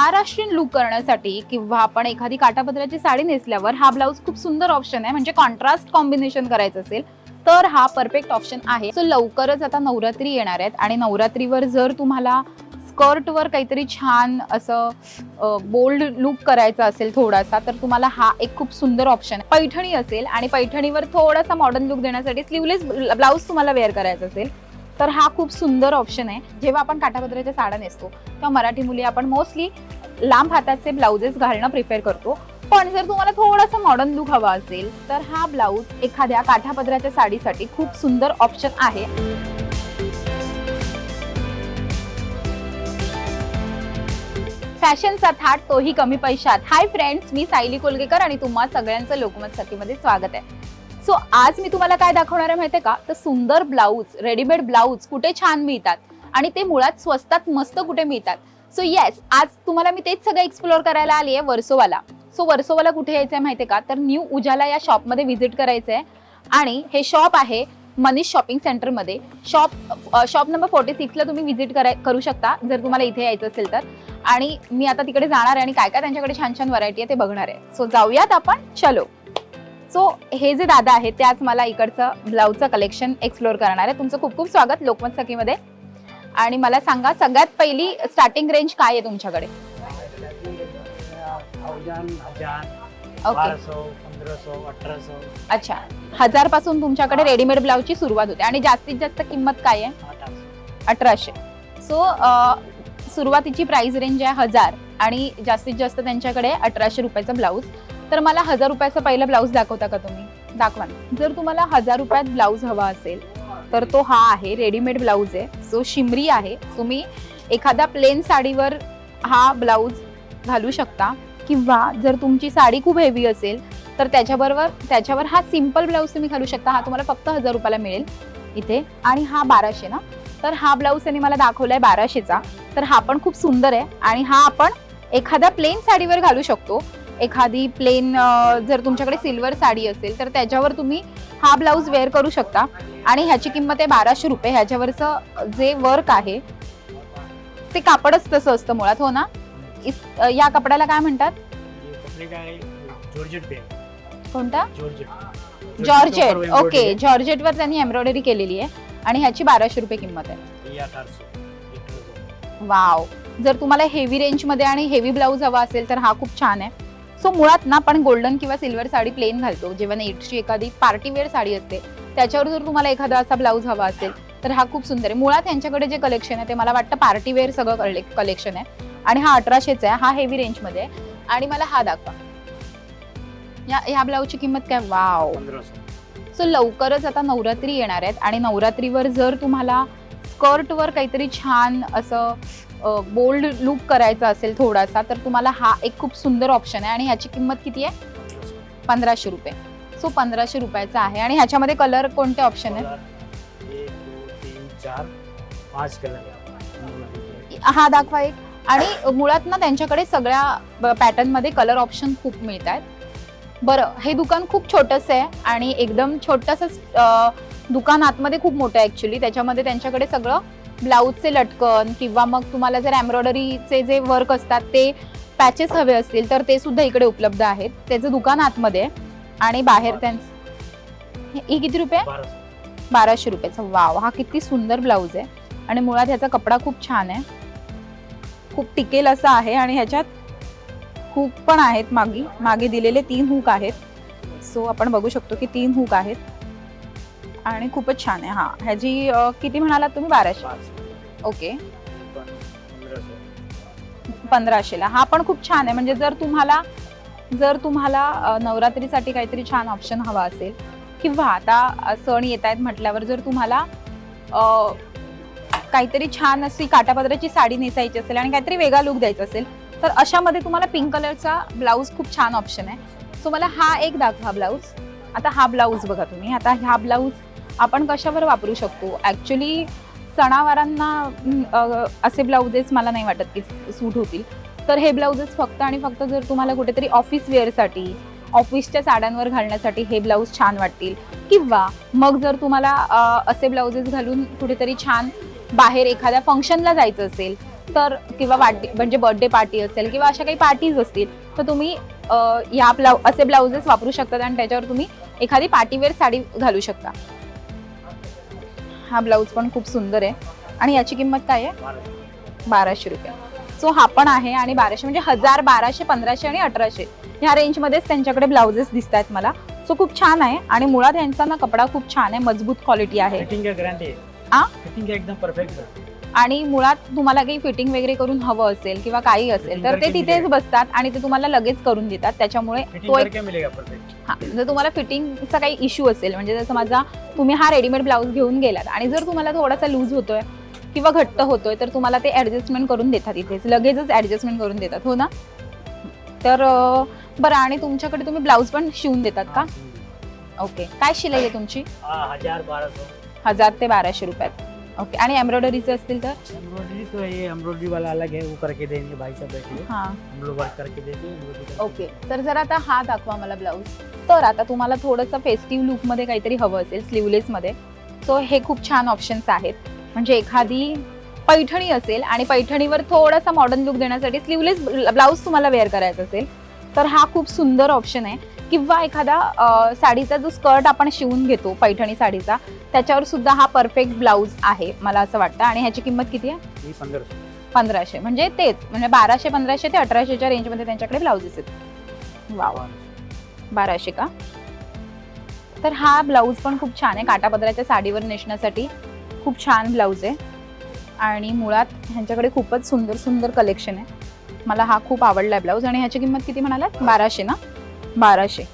Maharashtrian look करण्यासाठी किंवा आपण एखादी काटापदराची साडी नेसल्यावर हा ब्लाऊज खूप सुंदर ऑप्शन आहे. म्हणजे कॉन्ट्रास्ट कॉम्बिनेशन करायचं असेल तर हा परफेक्ट ऑप्शन आहे. सो लवकरच आता नवरात्री येणार आहेत आणि नवरात्रीवर जर तुम्हाला स्कर्टवर काहीतरी छान असं बोल्ड लुक करायचा असेल थोडासा तर तुम्हाला हा एक खूप सुंदर ऑप्शन आहे. पैठणी असेल आणि पैठणीवर थोडासा मॉडर्न लुक देण्यासाठी स्लीवलेस ब्लाऊज तुम्हाला वेअर करायचा असेल तर हा खूप सुंदर ऑप्शन आहे. जेव्हा आपण काठापदराच्या साड्या नेसतो तेव्हा मराठी मुली आपण मोस्टली लांब हाताचे ब्लाउजेस घालणं प्रिफेअर करतो. पण जर तुम्हाला थोडंसं मॉडर्न लुक हवा असेल तर हा ब्लाऊज एखाद्या काठापदराच्या साडीसाठी खूप सुंदर ऑप्शन आहे. फॅशनचा थाट तोही कमी पैशात. हाय फ्रेंड्स मी सायली कोलगेकर आणि तुम्हा सगळ्यांचं लोकमत सखीमध्ये स्वागत आहे. सो आज मी तुम्हाला काय दाखवणार आहे माहितीये का? तर सुंदर ब्लाऊज रेडीमेड ब्लाऊज कुठे छान मिळतात आणि ते मुळात स्वस्तात मस्त कुठे मिळतात. सो येस आज तुम्हाला मी तेच सगळं एक्सप्लोअर करायला आली आहे वर्सोवाला. सो वर्सोवाला कुठे यायचं आहे माहितीये का? तर न्यू उजाला या शॉपमध्ये व्हिजिट करायचं आहे आणि हे शॉप आहे मनीष शॉपिंग सेंटरमध्ये शॉप शॉप नंबर फोर्टी सिक्सला तुम्ही व्हिजिट कराय करू शकता जर तुम्हाला इथे यायचं असेल तर. आणि मी आता तिकडे जाणार आहे आणि काय काय त्यांच्याकडे छान छान व्हरायटी आहे ते बघणार आहे. सो जाऊयात आपण. चलो. सो हे जे दादा आहेत ते आज मला इकडचं ब्लाऊजचं कलेक्शन एक्सप्लोअर करणार आहे तुमचं खूप खूप स्वागत लोकमत सखीमध्ये. आणि मला सांगा सगळ्यात पहिली स्टार्टिंग रेंज काय आहे तुमच्याकडे? अच्छा. हजारपासून तुमच्याकडे रेडीमेड ब्लाऊजची सुरुवात होते. आणि जास्तीत जास्त किंमत काय आहे? अठराशे. अठराशे सो सुरुवातीची प्राइस रेंज आहे हजार. आणि जास्तीत जास्त त्यांच्याकडे अठराशे रुपयाचा ब्लाऊज. तर मला हजार रुपयाचा पहिला ब्लाऊज दाखवता का तुम्ही? दाखवा जर तुम्हाला हजार रुपयात ब्लाऊज हवा असेल तर तो हा आहे रेडीमेड ब्लाऊज आहे. जो शिमरी आहे. तुम्ही एखाद्या प्लेन साडीवर हा ब्लाऊज घालू शकता. किंवा जर तुमची साडी खूप हेवी असेल तर त्याच्याबरोबर त्याच्यावर हा सिंपल ब्लाऊज तुम्ही घालू शकता. हा तुम्हाला फक्त हजार रुपयाला मिळेल इथे. आणि हा बाराशे ना. तर हा ब्लाऊज त्यांनी मला दाखवलाय बाराशेचा. तर हा पण खूप सुंदर आहे. आणि हा आपण एखाद्या प्लेन साडीवर घालू शकतो. एखादी प्लेन जर तुमच्याकडे सिल्वर साडी असेल तर त्याच्यावर तुम्ही हा ब्लाऊज वेअर करू शकता. आणि ह्याची किंमत आहे बाराशे रुपये. ह्याच्यावरचं जे वर्क आहे ते कापडच तसं असतं मुळात हो ना? इस- या कपड्याला काय म्हणतात? जॉर्जेट कोणता? जॉर्जेट जॉर्जेट ओके जॉर्जेटवर त्यांनी एम्ब्रॉयडरी केलेली आहे. आणि ह्याची बाराशे रुपये किंमत आहे. वाव जर तुम्हाला हेवी रेंजमध्ये आणि हेवी ब्लाऊज हवा असेल तर हा खूप छान आहे. सो मुळात ना आपण गोल्डन किंवा सिल्वर साडी प्लेन घालतो. जेव्हा नेटची एखादी पार्टी वेअर साडी असते त्याच्यावर जर तुम्हाला एखादा असा ब्लाऊज हवा असेल तर हा खूप सुंदर आहे. मुळात यांच्याकडे जे कलेक्शन आहे ते मला वाटतं पार्टी वेअर सगळं कलेक्शन आहे. आणि हा अठराशेचा आहे. हा हेवी रेंजमध्ये आहे. आणि मला हा दाखवा. या ह्या ब्लाऊजची किंमत काय? वाव सो लवकरच आता नवरात्री येणार आहेत. आणि नवरात्रीवर जर तुम्हाला स्कर्टवर काहीतरी छान असं बोल्ड लुक करायचा असेल थोडासा तर तुम्हाला हा एक खूप सुंदर ऑप्शन आहे. आणि ह्याची किंमत किती आहे? पंधराशे रुपये. सो पंधराशे रुपयाचा आहे. आणि ह्याच्यामध्ये कलर कोणते ऑप्शन आहेत? हा दाखवा एक. आणि मुळात ना त्यांच्याकडे सगळ्या पॅटर्नमध्ये कलर ऑप्शन खूप मिळत आहेत बरं हे दुकान खूप छोटंसं आहे. आणि एकदम छोटंसं दुकान आतमध्ये खूप मोठं आहे ऍक्च्युली त्याच्यामध्ये त्यांच्याकडे सगळं ब्लाऊजचे लटकन किंवा मग तुम्हाला जर एम्ब्रॉयडरीचे जे वर्क असतात ते पॅचेस हवे असतील तर ते सुद्धा इकडे उपलब्ध आहेत. त्याचं दुकान आतमध्ये आहे. आणि बाहेर त्यांचं हे- किती रुपये? बाराशे. रुपयाचा. वाव हा किती सुंदर ब्लाऊज आहे. आणि मुळात ह्याचा कपडा खूप छान आहे. खूप टिकेल असा आहे. आणि ह्याच्यात हुक पण आहेत मागे मागे दिलेले तीन हुक आहेत. सो आपण बघू शकतो की तीन हुक आहेत. आणि खूपच छान आहे हा. ह्याची किती म्हणालात तुम्ही? बाराशे. ओके. पंधराशेला. हा पण खूप छान आहे. म्हणजे जर तुम्हाला जर तुम्हाला नवरात्रीसाठी काहीतरी छान ऑप्शन हवा असेल किंवा आता सण येत आहेत म्हटल्यावर जर तुम्हाला काहीतरी छान अशी काटापदराची साडी नेसायची असेल आणि काहीतरी वेगळा लुक द्यायचा असेल तर अशामध्ये तुम्हाला पिंक कलरचा ब्लाऊज खूप छान ऑप्शन आहे. सो मला हा एक दाखवा ब्लाऊज आता हा ब्लाऊज बघा तुम्ही. आता हा ब्लाऊज आपण कशावर वापरू शकतो? ॲक्च्युली सणावारांना असे ब्लाउजेस मला नाही वाटत की सूट होतील. तर हे ब्लाउजेस फक्त आणि फक्त जर तुम्हाला कुठेतरी ऑफिस वेअरसाठी ऑफिसच्या साड्यांवर घालण्यासाठी हे ब्लाऊज छान वाटतील. किंवा मग जर तुम्हाला असे ब्लाउजेस घालून कुठेतरी छान बाहेर एखाद्या फंक्शनला जायचं असेल तर किंवा वाटी म्हणजे बर्थडे पार्टी असेल किंवा अशा काही पार्टीज असतील तर तुम्ही या ब्लाउ असे ब्लाउजेस वापरू शकतात आणि त्याच्यावर तुम्ही एखादी पार्टीवेअर साडी घालू शकता. हा ब्लाऊज पण खूप सुंदर आहे. आणि याची किंमत काय आहे? बाराशे रुपये. सो हा पण आहे आणि बाराशे म्हणजे हजार बाराशे पंधराशे आणि अठराशे. ह्या रेंजमध्येच त्यांच्याकडे ब्लाउजेस दिसत आहेत मला. सो खूप छान आहे आणि मुळात यांचा ना कपडा खूप छान आहे मजबूत क्वालिटी आहे. एकदम परफेक्ट आणि मुळात तुम्हाला काही फिटिंग वगैरे करून हवं असेल किंवा काही असेल तर ते तिथेच. बसतात आणि ते तुम्हाला लगेच करून देतात. त्याच्यामुळे तो एक हा जर तुम्हाला फिटिंगचा काही इश्यू असेल म्हणजे जसं माझा तुम्ही हा रेडीमेड ब्लाऊज घेऊन गेलात आणि जर तुम्हाला थोडासा लूज होतोय किंवा घट्ट होतोय तर तुम्हाला ते ऍडजस्टमेंट करून देतात इथेच. लगेचच ऍडजस्टमेंट करून देतात हो ना? तर बरं आणि तुमच्याकडे तुम्ही ब्लाऊज पण शिवून देतात का? ओके काय शिलाई आहे तुमची? हजार ते बाराशे रुपयात. ओके आणि एम्ब्रॉयडरीचे असतील तर? एम्ब्रॉयडरी तो ये एम्ब्रॉयडरी वाला अलग है वो करके देंगे भाई साहब बैठिए हां। हम लोग वर्क करके देंगे ओके तर जर आता हा दाखवा मला ब्लाऊज तर आता तुम्हाला थोडंसं फेस्टिव्ह लुकमध्ये काहीतरी हवं असेल स्लीवलेसमध्ये सो हे खूप छान ऑप्शन्स आहेत. म्हणजे एखादी पैठणी असेल आणि पैठणीवर थोडासा मॉडर्न लुक देण्यासाठी स्लीवलेस ब्लाऊज तुम्हाला वेअर करायचा असेल तर हा खूप सुंदर ऑप्शन आहे. किंवा एखादा साडीचा जो स्कर्ट आपण शिवून घेतो पैठणी साडीचा त्याच्यावर सुद्धा हा परफेक्ट ब्लाऊज आहे मला असं वाटतं. आणि ह्याची किंमत किती आहे? पंधराशे. म्हणजे तेच. म्हणजे बाराशे पंधराशे ते अठराशेच्या रेंजमध्ये त्यांच्याकडे ब्लाउजेस आहेत. वाव. बाराशे का? तर हा ब्लाऊज पण खूप छान आहे. काटापदराच्या साडीवर नेसण्यासाठी खूप छान ब्लाऊज आहे. आणि मुळात ह्यांच्याकडे खूपच सुंदर सुंदर कलेक्शन आहे. मला हा खूप आवडला आहे ब्लाऊज. आणि ह्याची किंमत किती म्हणालात? बाराशे ना? बाराशे.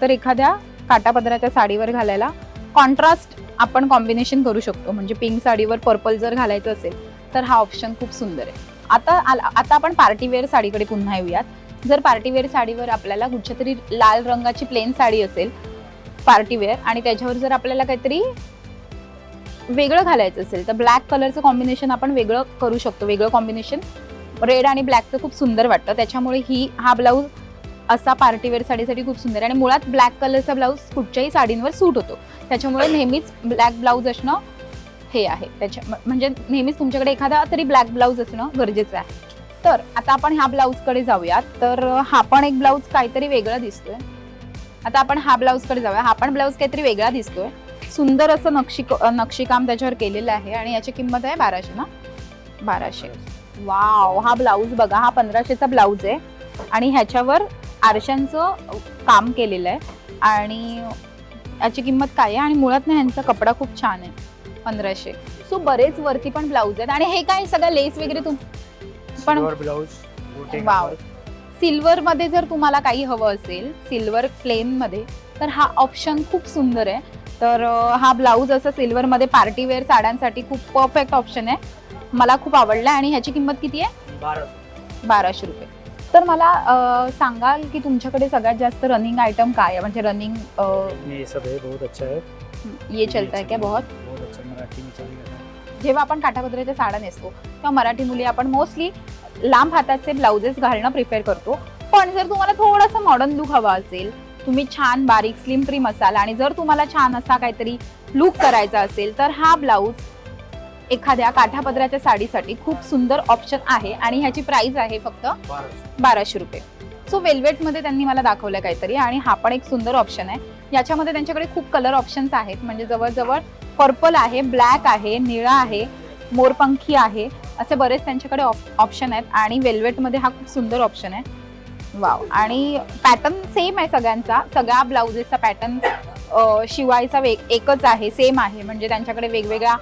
तर एखाद्या काटापदराच्या साडीवर घालायला कॉन्ट्रास्ट आपण कॉम्बिनेशन करू शकतो. म्हणजे पिंक साडीवर पर्पल जर घालायचं असेल तर हा ऑप्शन खूप सुंदर आहे. आता आला- आता आपण पार्टीवेअर साडीकडे पुन्हा येऊयात. जर पार्टीवेअर साडीवर आपल्याला कुठच्या तरी लाल रंगाची प्लेन साडी असेल पार्टीवेअर आणि त्याच्यावर जर आपल्याला काहीतरी वेगळं घालायचं असेल तर ब्लॅक कलरचं कॉम्बिनेशन आपण वेगळं करू शकतो. वेगळं कॉम्बिनेशन रेड आणि ब्लॅकचं खूप सुंदर वाटतं. त्याच्यामुळे ही हा ब्लाऊज असा पार्टीवेअर साडीसाठी खूप सुंदर आहे. आणि मुळात ब्लॅक कलरचा ब्लाऊज कुठच्याही साडींवर सूट होतो. त्याच्यामुळे नेहमीच ब्लॅक ब्लाऊज असणं हे आहे. त्याच्या म्हणजे नेहमीच तुमच्याकडे एखादा तरी ब्लॅक ब्लाऊज असणं गरजेचं आहे. तर आता आपण ह्या ब्लाऊजकडे जाऊयात. तर हा पण एक ब्लाऊज काहीतरी वेगळा दिसतोय. आता आपण हा ब्लाऊजकडे जाऊया. हा पण ब्लाऊज काहीतरी वेगळा दिसतोय. सुंदर असं नक्षी नक्षीकाम त्याच्यावर केलेलं आहे. आणि याची किंमत आहे बाराशे ना? बाराशे. वाव! हा ब्लाऊज बघा. हा पंधराशेचा ब्लाऊज आहे. आणि ह्याच्यावर आरशांचं काम केलेलं आहे. आणि याची किंमत काय आहे? आणि मुळात ना ह्यांचा कपडा खूप छान आहे. पंधराशे. सो बरेच वरती पण ब्लाऊज आहेत. आणि हे काय सगळं लेस वगैरे तुम पण का वाव. सिल्वर मध्ये जर तुम्हाला काही हवं असेल सिल्वर प्लेन मध्ये तर हा ऑप्शन खूप सुंदर आहे. तर हा ब्लाऊज असं सिल्वर मध्ये पार्टीवेअर साड्यांसाठी खूप परफेक्ट ऑप्शन आहे. मला खूप आवडला आणि ह्याची किंमत किती आहे? बाराशे रुपये. तर मला अं, सांगाल की तुमच्याकडे सगळ्यात जास्त रनिंग आयटम काय आहे? म्हणजे रनिंग ये सब है बहुत अच्छा है ये चलता है क्या बहुत? बहुत अच्छा मराठी में चलेगा था जेव्हा आपण काठापदराच्या साड्या नेसतो तेव्हा मराठी मुली आपण मोस्टली लांब हाताचे ब्लाउजेस घालणं प्रिफर करतो. पण जर तुम्हाला थोडासा मॉडर्न लुक हवा असेल तुम्ही छान बारीक स्लिम ट्रिम असाल आणि जर तुम्हाला छान असा काहीतरी लुक करायचा असेल तर हा ब्लाऊज एखाद्या काठापदराच्या साडीसाठी खूप सुंदर ऑप्शन आहे आणि ह्याची प्राइस आहे फक्त बाराशे. रुपये. सो वेल्वेटमध्ये त्यांनी मला दाखवलं काहीतरी आणि हा पण एक सुंदर ऑप्शन आहे. याच्यामध्ये त्यांच्याकडे खूप कलर ऑप्शन्स आहेत. म्हणजे जवळजवळ पर्पल आहे ब्लॅक आहे निळा आहे मोरपंखी आहे असे बरेच त्यांच्याकडे ऑप्शन आहेत आणि वेल्वेटमध्ये हा खूप सुंदर ऑप्शन आहे. वाव आणि पॅटर्न सेम आहे सगळ्यांचा. सगळ्या ब्लाउजेसचा पॅटर्न शिवायचा वेग एकच आहे सेम आहे. म्हणजे त्यांच्याकडे वेगवेगळ्या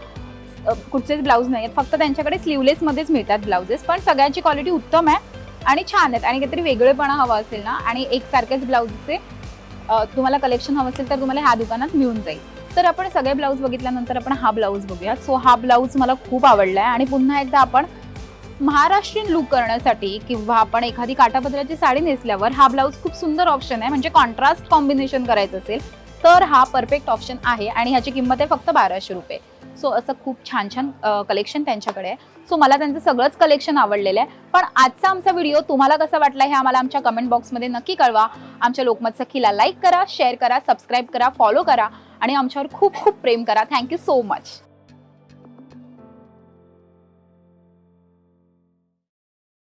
कुठचेच ब्लाऊज नाही आहेत. फक्त त्यांच्याकडे स्लीवलेसमध्येच मिळतात ब्लाउजेस पण सगळ्यांची क्वालिटी उत्तम आहे आणि छान आहेत. आणि काहीतरी वेगळेपणा हवा असेल ना आणि एकसारखेच ब्लाऊजचे तुम्हाला कलेक्शन हवं असेल तर तुम्हाला ह्या दुकानात मिळून जाईल. तर आपण सगळे ब्लाऊज बघितल्यानंतर आपण हा ब्लाऊज बघूया. सो हा ब्लाऊज मला खूप आवडला आहे. आणि पुन्हा एकदा आपण महाराष्ट्रीयन लुक करण्यासाठी किंवा आपण एखादी काटापदराची साडी नेसल्यावर हा ब्लाऊज खूप सुंदर ऑप्शन आहे. म्हणजे कॉन्ट्रास्ट कॉम्बिनेशन करायचं असेल तर हा परफेक्ट ऑप्शन आहे. आणि ह्याची किंमत आहे फक्त बाराशे रुपये. सो असं खूप छान छान कलेक्शन त्यांच्याकडे आहे. सो मला त्यांचं सगळंच कलेक्शन आवडलेलं आहे. पण आजचा आमचा व्हिडिओ तुम्हाला कसा वाटला हे आम्हाला आमच्या कमेंट बॉक्समध्ये नक्की कळवा. आमच्या लोकमत सखीला लाईक करा शेअर करा सबस्क्राईब करा फॉलो करा. आणि आमच्यावर खूप खूप प्रेम करा. Thank you so much